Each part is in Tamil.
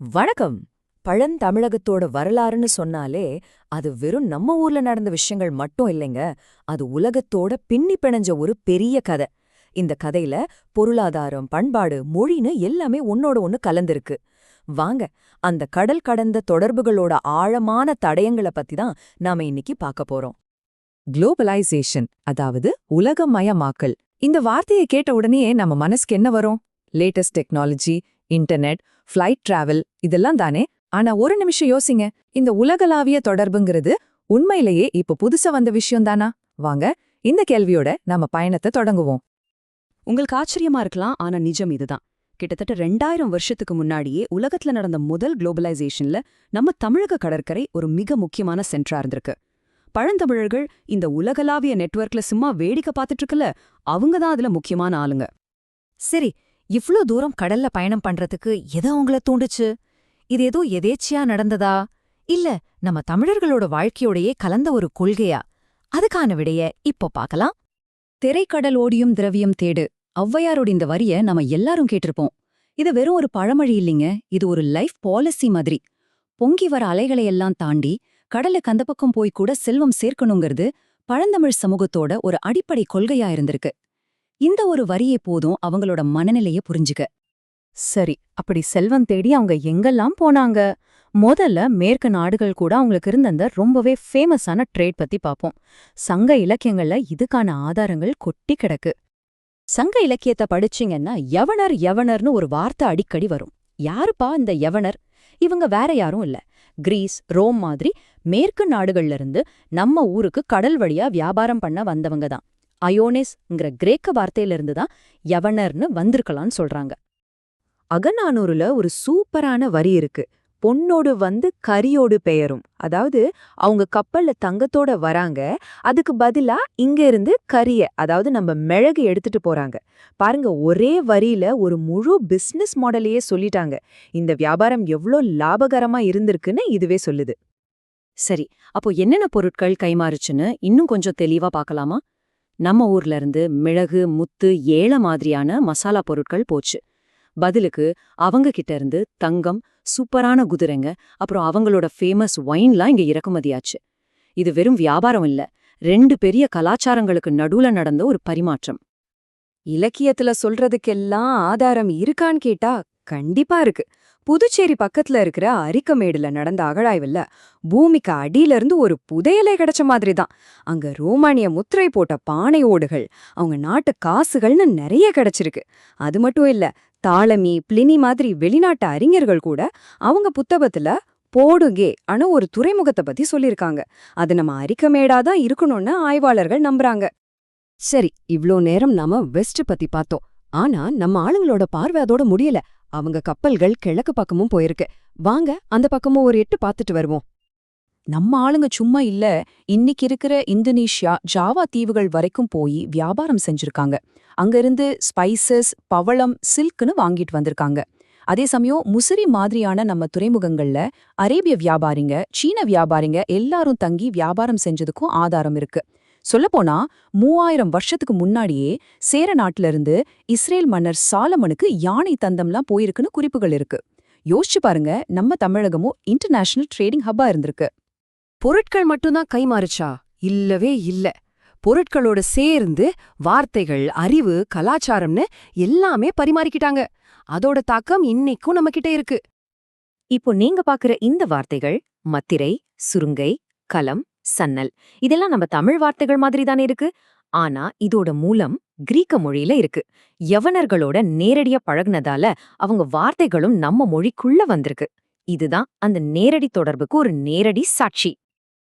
வணக்கம். பழந்தமிழகத்தோட வரலாறுன்னு சொன்னாலே அது வெறும் நம்ம ஊர்ல நடந்த விஷயங்கள் மட்டும் இல்லைங்க. அது உலகத்தோட பின்னி பிணைஞ்ச ஒரு பெரிய கதை. இந்த கதையில பொருளாதாரம் பண்பாடு மொழின்னு எல்லாமே ஒன்னோட ஒன்னு கலந்திருக்கு. வாங்க அந்த கடல் கடந்த தொடர்புகளோட ஆழமான தடயங்கள பத்தி தான் நாம இன்னைக்கு பார்க்க போறோம். குளோபலைசேஷன் அதாவது உலகமயமாக்கல். இந்த வார்த்தையை கேட்ட உடனே நம்ம மனசுக்கு என்ன வரும்? Latest technology internet flight travel இதெல்லாம் தானே? ஆனா ஒரு நிமிஷம் யோசிங்க. இந்த உலகளாவிய தொடர்புங்கிறது உண்மையிலேயே இப்ப புதுசா வந்த விஷயம் தானா? வாங்க இந்த கேள்வியோட நம்ம பயணத்தை தொடங்குவோம். உங்களுக்கு ஆச்சரியமா இருக்கலாம் ஆனா நிஜம் இதுதான். கிட்டத்தட்ட ரெண்டாயிரம் வருஷத்துக்கு முன்னாடியே உலகத்துல நடந்த முதல் குளோபலைசேஷன்ல நம்ம தமிழக கடற்கரை ஒரு மிக முக்கியமான சென்டரா இருந்திருக்கு. பழந்தமிழர்கள் இந்த உலகளாவிய நெட்வொர்க்ல சும்மா வேடிக்கை பார்த்துட்டு இருக்கல அவங்க தான் அதுல முக்கியமான ஆளுங்க. சரி இவ்ளோ தூரம் கடல்ல பயணம் பண்றதுக்கு எதை அவங்கள தூண்டுச்சு? இது ஏதோ எதேச்சியா நடந்ததா? இல்ல நம்ம தமிழர்களோட வாழ்க்கையோடையே கலந்த ஒரு கொள்கையா? அதுக்கான விடைய இப்போ பார்க்கலாம். திரைக்கடல் ஓடியும் திரவியம் தேடு. ஔவையாரோட இந்த வரிய நம்ம எல்லாரும் கேட்டிருப்போம். இது வெறும் ஒரு பழமொழி இல்லைங்க. இது ஒரு லைஃப் பாலிசி மாதிரி. பொங்கி வர அலைகளையெல்லாம் தாண்டி கடலுக்கு அந்த பக்கம் போய் கூட செல்வம் சேர்க்கணுங்கிறது பழந்தமிழ் சமூகத்தோட ஒரு அடிப்படை கொள்கையா இருந்திருக்கு. இந்த ஒரு வரியே போதும் அவங்களோட மனநிலைய புரிஞ்சுக்க. சரி அப்படி செல்வம் தேடி அவங்க எங்கெல்லாம் போனாங்க? முதல்ல மேற்கு நாடுகள் கூட அவங்களுக்கு இருந்த அந்த ரொம்பவே ஃபேமஸான ட்ரேட் பத்தி பார்ப்போம் சங்க இலக்கியங்கள்ல இதுக்கான ஆதாரங்கள் கொட்டி கிடக்கு. சங்க இலக்கியத்தை படிச்சீங்கன்னா யவனர் யவனர்னு ஒரு வார்த்தை அடிக்கடி வரும். யாருப்பா இந்த யவனர்? இவங்க வேற யாரும் இல்ல. கிரீஸ் ரோம் மாதிரி மேற்கு நாடுகள்ல இருந்து நம்ம ஊருக்கு கடல் வழியா வியாபாரம் பண்ண வந்தவங்க தான். அயோனேஸ்ங்கிற கிரேக்க வார்த்தையிலிருந்து தான் யவனர்னு வந்திருக்கலாம்னு சொல்றாங்க. அகநானூறுல ஒரு சூப்பரான வரி இருக்கு. பொண்ணோடு வந்து கரியோடு பெயரும். அதாவது அவங்க கப்பல்ல தங்கத்தோட வராங்க. அதுக்கு பதிலா இங்க இருந்து கரிய அதாவது நம்ம மிளகு எடுத்துட்டு போறாங்க. பாருங்க ஒரே வரியில ஒரு முழு பிசினஸ் மாடலையே சொல்லிட்டாங்க. இந்த வியாபாரம் எவ்ளோ லாபகரமா இருந்திருக்குன்னு இதுவே சொல்லுது. சரி அப்போ என்னென்ன பொருட்கள் கைமாறுச்சுன்னு இன்னும் கொஞ்சம் தெளிவா பார்க்கலாமா? நம்ம ஊர்ல இருந்து மிளகு முத்து ஏல மாதிரியான மசாலா பொருட்கள் போச்சு. பதிலுக்கு அவங்க கிட்ட இருந்து தங்கம் சூப்பரான குதிரைங்க அப்புறம் அவங்களோட ஃபேமஸ் ஒயின்லாம் இங்க இறக்குமதியாச்சு. இது வெறும் வியாபாரம் இல்ல ரெண்டு பெரிய கலாச்சாரங்களுக்கு நடுவுல நடந்த ஒரு பரிமாற்றம். இலக்கியத்துல சொல்றதுக்கெல்லாம் ஆதாரம் இருக்கான்னு கேட்டா கண்டிப்பா இருக்கு. புதுச்சேரி பக்கத்துல இருக்கிற அரிக்கமேடுல நடந்த அகழாய்வுல பூமிக்கு அடியில இருந்து ஒரு புதையலை கிடைச்ச மாதிரி தான் அங்க ரோமானிய முத்திரை போட்ட பானை ஓடுகள் அவங்க நாட்டு காசுகள்னு நிறைய கிடைச்சிருக்கு. அது மட்டும் இல்ல தாளமி பிளினி மாதிரி வெளிநாட்டு அறிஞர்கள் கூட அவங்க புத்தகத்துல போடுகே ஆனா ஒரு துறைமுகத்தை பத்தி சொல்லிருக்காங்க அது நம்ம அரிக்கமேடாதான் இருக்கணும்னு ஆய்வாளர்கள் நம்புறாங்க. சரி இவ்ளோ நேரம் நாம வெஸ்ட் பத்தி பார்த்தோம். ஆனா நம்ம ஆளுங்களோட பார்வை அதோட முடியல. அவங்க கப்பல்கள் கிழக்கு பக்கமும் போயிருக்கு. வாங்க அந்த பக்கமும் ஒரு எட்டு பார்த்துட்டு வருவோம். நம்ம ஆளுங்க சும்மா இல்ல. இன்னைக்கு இருக்கிற இந்தோனேஷியா ஜாவா தீவுகள் வரைக்கும் போய் வியாபாரம் செஞ்சிருக்காங்க. அங்கிருந்து ஸ்பைசஸ் பவளம் சில்க்னு வாங்கிட்டு வந்திருக்காங்க. அதே சமயம் முசிறி மாதிரியான நம்ம துறைமுகங்கள்ல அரேபிய வியாபாரிங்க சீன வியாபாரிங்க எல்லாரும் தங்கி வியாபாரம் செஞ்சதுக்கும் ஆதாரம் இருக்கு. சொல்லப்போனா மூவாயிரம் வருஷத்துக்கு முன்னாடியே சேர நாட்டுல இருந்து இஸ்ரேல் மன்னர் சாலமனுக்கு யானை தந்தம்லாம் போயிருக்குன்னு குறிப்புகள் இருக்கு. யோசிச்சு பாருங்க நம்ம தமிழகமும் இன்டர்நேஷனல் ட்ரேடிங் ஹப்பா இருந்திருக்கு. பொருட்கள் மட்டும்தான் கைமாறுச்சா இல்லவே இல்ல. பொருட்களோட சேர்ந்து வார்த்தைகள் அறிவு கலாச்சாரம்னு எல்லாமே பரிமாறிக்கிட்டாங்க. அதோட தாக்கம் இன்னைக்கும் நம்ம கிட்ட இருக்கு. இப்போ நீங்க பாக்குற இந்த வார்த்தைகள் மத்திரை சுருங்கை கலம் சன்னல். இதெல்லாம் நம்ம தமிழ் வார்த்தைகள் மாதிரி தானே இருக்கு? ஆனா இதோட மூலம் கிரீக்க மொழியில இருக்கு. யவனர்களோட நேரடியா பழகுனதால அவங்க வார்த்தைகளும் நம்ம மொழிக்குள்ள வந்திருக்கு. இதுதான் அந்த நேரடி தொடர்புக்கு ஒரு நேரடி சாட்சி.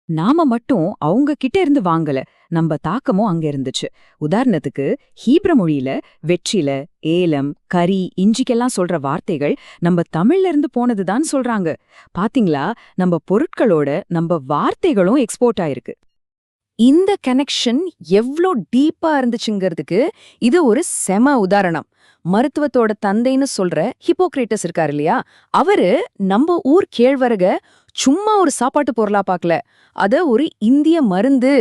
நாம மட்டும் அவங்க கிட்ட இருந்து வாங்கல. நம்ம தாக்கமும் அங்க இருந்துச்சு. உதாரணத்துக்கு ஹீப்ர மொழியில வெற்றில ஏலம் கரி இஞ்சிக்கெல்லாம் சொல்ற வார்த்தைகள் நம்ம தமிழ்ல இருந்து போனதுதான் சொல்றாங்க. பாத்தீங்களா? நம்ம பொருட்களோட நம்ம வார்த்தைகளும் எக்ஸ்போர்ட் ஆயிருக்கு. இந்த கனெக்ஷன் எவ்ளோ டீப்பா இருந்துச்சுங்கிறதுக்கு இது ஒரு செம உதாரணம். மருத்துவத்தோட தந்தைன்னு சொல்ற ஹிப்போக்ரேட்டஸ் இருக்காரு இல்லையா? அவரு நம்ம ஊர் கேழ்வரக சும்மா ஒரு சாப்பாட்டு பொருளா பார்க்கல. அத ஒரு இந்திய மருந்து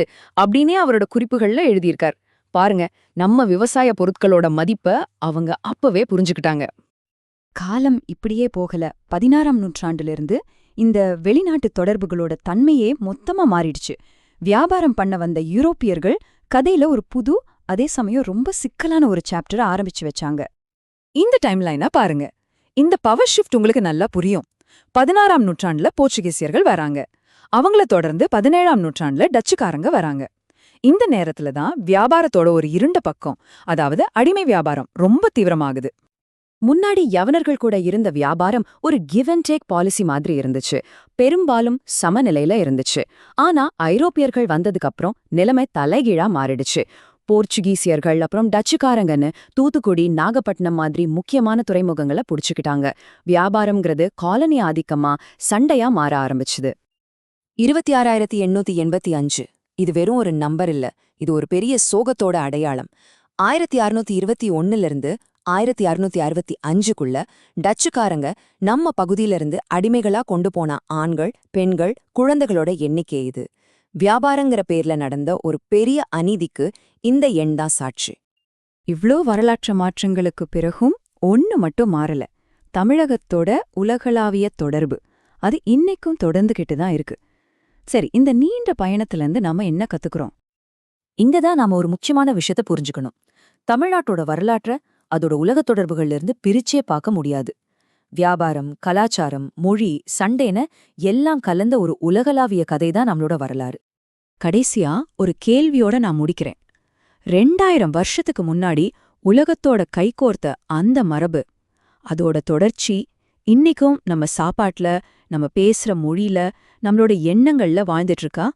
அப்படின்னே அவரோட குறிப்புகள்ல எழுதியிருக்கார். பாருங்க நம்ம விவசாய பொருட்களோட மதிப்ப அவங்க அப்பவே புரிஞ்சுக்கிட்டாங்க. காலம் இப்படியே போகல. பதினாறாம் நூற்றாண்டிலிருந்து இந்த வெளிநாட்டு தொடர்புகளோட தன்மையே மொத்தமா மாறிடுச்சு. வியாபாரம் பண்ண வந்த யூரோப்பியர்கள் கதையில ஒரு புது அதே சமயம் ரொம்ப சிக்கலான ஒரு சாப்டரை ஆரம்பிச்சு வச்சாங்க. இந்த டைம்லைனா பாருங்க இந்த பவர் ஷிஃப்ட் உங்களுக்கு நல்லா புரியும். பதினாறாம் நூற்றாண்டுல போர்ச்சுகீசியர்கள் வராங்க. அவங்கள தொடர்ந்து பதினேழாம் நூற்றாண்டுல டச்சுக்காரங்க வராங்க. இந்த நேரத்துல தான் வியாபாரத்தோட ஒரு இருண்ட பக்கம் அதாவது அடிமை வியாபாரம் ரொம்ப தீவிரமாகுது. முன்னாடி யவனர்கள் கூட இருந்த வியாபாரம் ஒரு கிவ் அண்ட் டேக் பாலிசி மாதிரி இருந்துச்சு. பெரும்பாலும் சமநிலையில இருந்துச்சு. ஆனா ஐரோப்பியர்கள் வந்ததுக்கப்புறம் நிலைமை தலைகீழா மாறிடுச்சு. போர்ச்சுகீசியர்கள் அப்புறம் டச்சுக்காரங்கன்னு தூத்துக்குடி நாகப்பட்டினம் மாதிரி முக்கியமான துறைமுகங்களை புடிச்சுக்கிட்டாங்க. வியாபாரம்ங்கிறது காலனி ஆதிக்கமா சண்டையா மாற ஆரம்பிச்சுது. இருபத்தி ஆறாயிரத்தி எண்ணூத்தி எண்பத்தி அஞ்சு. இது வெறும் ஒரு நம்பர் இல்ல. இது ஒரு பெரிய சோகத்தோட அடையாளம். ஆயிரத்தி அறுநூத்தி இருபத்தி ஒன்னுல இருந்து ஆயிரத்தி அறுநூத்தி அறுபத்தி அஞ்சுக்குள்ள டச்சுக்காரங்க நம்ம பகுதியில இருந்து அடிமைகளா கொண்டு போன ஆண்கள் பெண்கள் குழந்தைகளோட எண்ணிக்கை இது. வியாபாரங்கிற பேர்ல நடந்த ஒரு பெரிய அநீதிக்கு இந்த எண் தான் சாட்சி. இவ்ளோ வரலாற்று மாற்றங்களுக்கு பிறகும் ஒன்னு மட்டும் மாறல. தமிழகத்தோட உலகளாவிய தொடர்பு. அது இன்னைக்கும் தொடர்ந்துகிட்டு தான் இருக்கு. சரி இந்த நீண்ட பயணத்துல இருந்து நாம என்ன கத்துக்கிறோம்? இங்கதான் நாம ஒரு முக்கியமான விஷயத்த புரிஞ்சுக்கணும். தமிழ்நாட்டோட வரலாற்ற அதோட உலக தொடர்புகள்ல இருந்து பிரிச்சே பார்க்க முடியாது. வியாபாரம் கலாச்சாரம் மொழி சண்டேன எல்லாம் கலந்த ஒரு உலகளாவிய கதை தான் நம்மளோட வரலாறு. கடைசியா ஒரு கேள்வியோட நான் முடிக்கிறேன். ரெண்டாயிரம் வருஷத்துக்கு முன்னாடி உலகத்தோட கைகோர்த்த அந்த மரபு அதோட தொடர்ச்சி இன்னிக்கும் நம்ம சாப்பாட்ல நம்ம பேசுற மொழியில நம்மளோட எண்ணங்கள்ல வாழ்ந்துட்டு இருக்கா?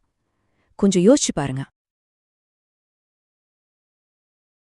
கொஞ்சம் யோசிச்சு பாருங்க.